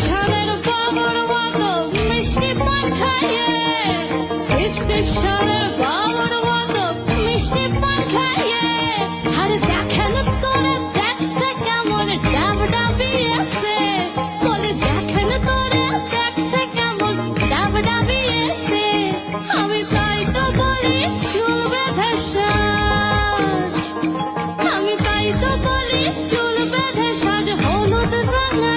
সাগর বাবুর মতো মিষ্টি পাখায় সাগর বাবুর মতো মিষ্টি পাখায় আর দেখেন তোরা দেখছে কেমন ডাব ডাবি আছে। বলে দেখেন তোরা দেখছে তাই তো বলি চুল সাজ। হলুদ রঙা